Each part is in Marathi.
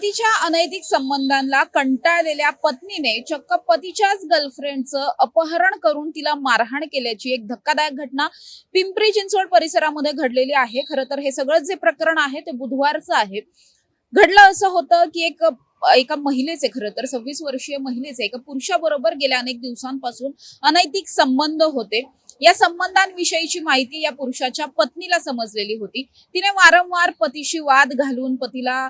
पतीच्या अनैतिक संबंधांना कंटाळलेल्या पत्नीने चक्क पतीच्याच गर्लफ्रेंडचं अपहरण करून तिला मारहाण केल्याची एक धक्कादायक घटना पिंपरी चिंचवड परिसरामध्ये घडलेली आहे. खरं तर हे सगळं जे प्रकरण आहे ते बुधवारचं आहे. घडलं असं होतं की एक एका महिलेचे खरं तर सव्वीस वर्षीय महिलेचे एका पुरुषाबरोबर गेल्या अनेक दिवसांपासून अनैतिक संबंध होते. या संबंधांविषयीची माहिती या पुरुषाच्या पत्नीला समजलेली होती. तिने वारंवार पतीशी वाद घालून पतीला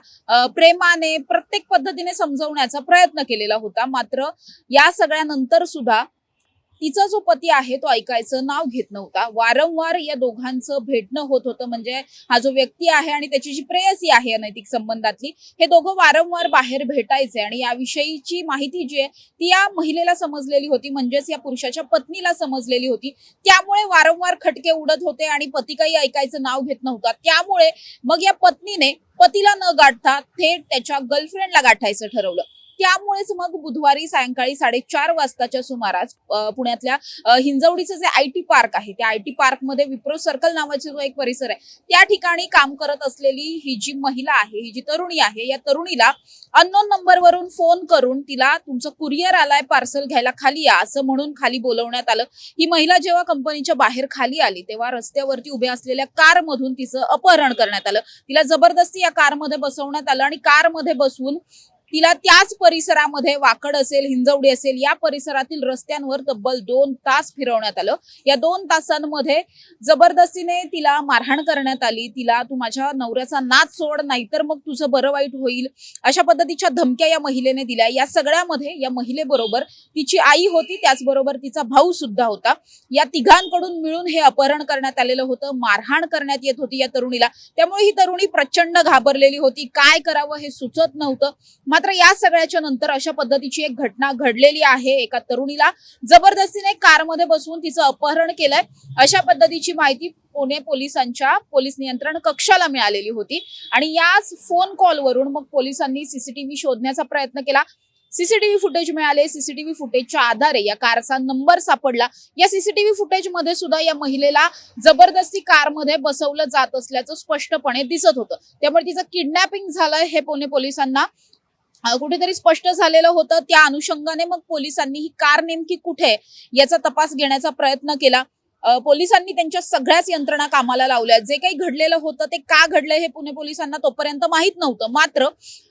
प्रेमाने प्रत्येक पद्धतीने समजवण्याचा प्रयत्न केलेला होता. मात्र या सगळ्यानंतर सुद्धा तिचा जो पती आहे तो ऐकायचं नाव घेत नव्हता. वारंवार या दोघांचं भेटणं होत होतं. म्हणजे हा जो व्यक्ती आहे आणि त्याची जी प्रेयसी आहे अनैतिक संबंधातली हे दोघं वारंवार बाहेर भेटायचे आणि याविषयीची माहिती जी आहे ती या महिलेला समजलेली होती. म्हणजेच या पुरुषाच्या पत्नीला समजलेली होती. त्यामुळे वारंवार खटके उडत होते आणि पती काही ऐकायचं नाव घेत नव्हता. त्यामुळे मग या पत्नीने पतीला न गाठता थेट त्याच्या गर्लफ्रेंडला गाठायचं ठरवलं. त्यामुळेच मग बुधवारी सायंकाळी साडेचार वाजताच्या सुमारास पुण्यातल्या हिंजवडीचं जे आय टी पार्क आहे त्या आय टी पार्कमध्ये विप्रो सर्कल नावाचा जो एक परिसर आहे त्या ठिकाणी काम करत असलेली ही जी महिला आहे ही जी तरुणी आहे या तरुणीला अननोन नंबरवरून फोन करून तिला तुमचं कुरिअर आलाय पार्सल घ्यायला खाली या असं म्हणून खाली बोलवण्यात आलं. ही महिला जेव्हा कंपनीच्या बाहेर खाली आली तेव्हा रस्त्यावरती उभ्या असलेल्या कारमधून तिचं अपहरण करण्यात आलं. तिला जबरदस्ती या कारमध्ये बसवण्यात आलं आणि कारमध्ये बसवून तिला त्याच परिसरामध्ये वाकड असेल हिंजवडी असेल या परिसरातील रस्त्यांवर तब्बल दोन तास फिरवण्यात आलं. या दोन तासांमध्ये जबरदस्तीने तिला मारहाण करण्यात आली. तिला तू माझ्या नवऱ्याचा नाच सोड नाहीतर मग तुझं बरं वाईट होईल. अशा पद्धतीच्या धमक्या या महिलेने दिल्या. या सगळ्यामध्ये या महिलेबरोबर तिची आई होती त्याचबरोबर तिचा भाऊ सुद्धा होता. या तिघांकडून मिळून हे अपहरण करण्यात आलेलं होतं. मारहाण करण्यात येत होती या तरुणीला. त्यामुळे ही तरुणी प्रचंड घाबरलेली होती. काय करावं हे सुचत नव्हतं. मात्र या सगळ्याच्या नंतर अशा पद्धतीची एक घटना घडलेली आहे. एका तरुणीला जबरदस्तीने कारमध्ये बसवून तिचं अपहरण केलंय. अशा पद्धतीची माहिती पुणे पोलिसांच्या पोलीस नियंत्रण कक्षाला मिळालेली होती. आणि याच फोन कॉलवरून मग पोलिसांनी सीसीटीव्ही शोधण्याचा प्रयत्न केला. सीसीटीव्ही फुटेज मिळाले. सीसीटीव्ही फुटेजच्या आधारे या कारचा नंबर सापडला. या सीसीटीव्ही फुटेजमध्ये सुद्धा या महिलेला जबरदस्ती कारमध्ये बसवलं जात असल्याचं स्पष्टपणे दिसत होतं. त्यामुळे तिचं किडनॅपिंग झालंय हे पुणे पोलिसांना कुठेतरी स्पष्ट झालेलं होतं. त्या अनुषंगाने मग पोलिसांनी ही कार नेमकी कुठे आहे याचा तपास घेण्याचा प्रयत्न केला. पोलिसांनी त्यांच्या सगळ्याच यंत्रणा कामाला लावल्या. जे काही घडलेलं होतं ते का घडलं हे पुणे पोलिसांना तोपर्यंत माहीत नव्हतं. मात्र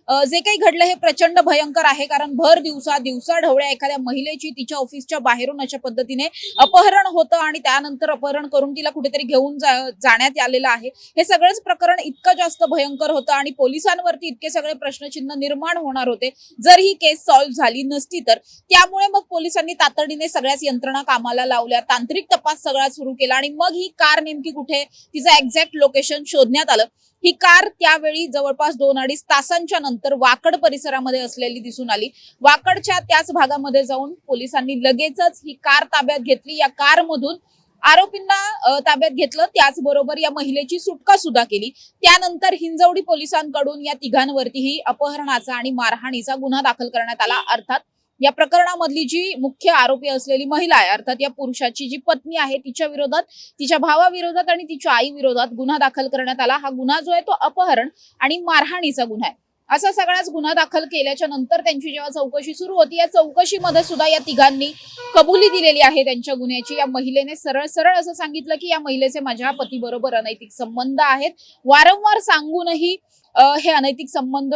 जे काही घडलं हे प्रचंड भयंकर आहे कारण भर दिवसा दिवसा ढवळ्या एखाद्या महिलेची तिच्या ऑफिसच्या बाहेरून अशा पद्धतीने अपहरण होतं आणि त्यानंतर अपहरण करून तिला कुठेतरी घेऊन जाण्यात आलेलं आहे. हे सगळंच प्रकरण इतकं जास्त भयंकर होतं आणि पोलिसांवरती इतके सगळे प्रश्नचिन्ह निर्माण होणार होते. जर ही केस सॉल्व्ह झाली नसती तर त्यामुळे मग पोलिसांनी तातडीने सगळ्याच यंत्रणा कामाला लावल्या तांत्रिक तपास सगळा सुरू केला आणि मग ही कार नेमकी कुठे तिचं एक्झॅक्ट लोकेशन शोधण्यात आलं. ही कार त्यावेळी जवळपास दोन अडीच तासांच्या नंतर वाकड परिसरामध्ये असलेली दिसून आली. वाकडच्या त्याच भागामध्ये जाऊन पोलिसांनी लगेचच ही कार ताब्यात घेतली. या कारमधून आरोपींना ताब्यात घेतलं. त्याचबरोबर या महिलेची सुटका सुद्धा केली. त्यानंतर हिंजवडी पोलिसांकडून या तिघांवरतीही अपहरणाचा आणि मारहाणीचा गुन्हा दाखल करण्यात आला. अर्थात या प्रकरणामधली जी मुख्य आरोपी असलेली महिला आहे अर्थात या पुरुषाची जी पत्नी आहे तिच्या विरोधात तिच्या भावाविरोधात आणि तिच्या आई विरोधात गुन्हा दाखल करण्यात आला. हा गुन्हा जो आहे तो अपहरण आणि मारहाणीचा गुन्हा आहे. असा सगळाच गुन्हा दाखल केल्याच्यानंतर त्यांची जेव्हा चौकशी सुरू होती या चौकशीमध्ये सुद्धा या तिघांनी कबुली दिलेली आहे त्यांच्या गुन्ह्याची. या महिलेने सरळ सरळ असं सांगितलं की या महिलेचे माझ्या पतीबरोबर अनैतिक संबंध आहेत. वारंवार सांगूनही हे अनैतिक संबंध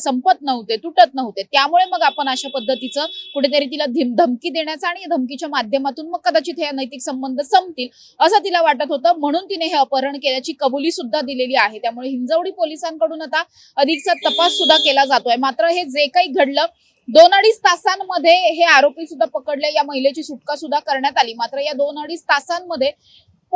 संपत नव्हते तुटत नव्हते. त्यामुळे मग आपण अशा पद्धतीचं कुठेतरी तिला धमकी देण्याचा आणि धमकीच्या माध्यमातून मग कदाचित हे अनैतिक संबंध संपतील असं तिला वाटत होतं. म्हणून तिने हे अपहरण केल्याची कबुली सुद्धा दिलेली आहे. त्यामुळे हिंजवडी पोलिसांकडून आता अधिकचा तपास सुद्धा केला जातोय. मात्र हे जे काही घडलं दोन अडीच तासांमध्ये हे आरोपी सुद्धा पकडले. या महिलेची सुटका सुद्धा करण्यात आली. मात्र या दोन अडीच तासांमध्ये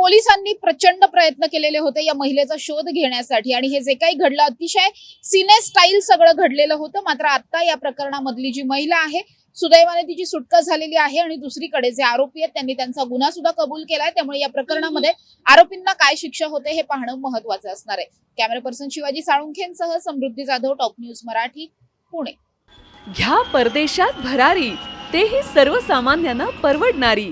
पोलिसांनी प्रचंड प्रयत्न केलेले होते या महिलेचा शोध घेण्यासाठी. आणि हे जे काही घडलं अतिशय सिने स्टाईल सगळं घडलेलं होतं. मात्र आता या प्रकरणामधली जी महिला आहे सुदैवाने तिची सुटका झालेली आहे आणि दुसरीकडे जे आरोपी आहेत त्यांनी त्यांचा गुन्हा सुद्धा कबूल केलाय. त्यामुळे या प्रकरणामध्ये आरोपींना काय शिक्षा होते हे पाहणं महत्वाचं असणार आहे. कॅमेरा पर्सन शिवाजी साळुंखेंसह समृद्धी जाधव टॉप न्यूज मराठी पुणे. घ्या परदेशात भरारी. तेही सर्वसामान्यांना परवडणारी.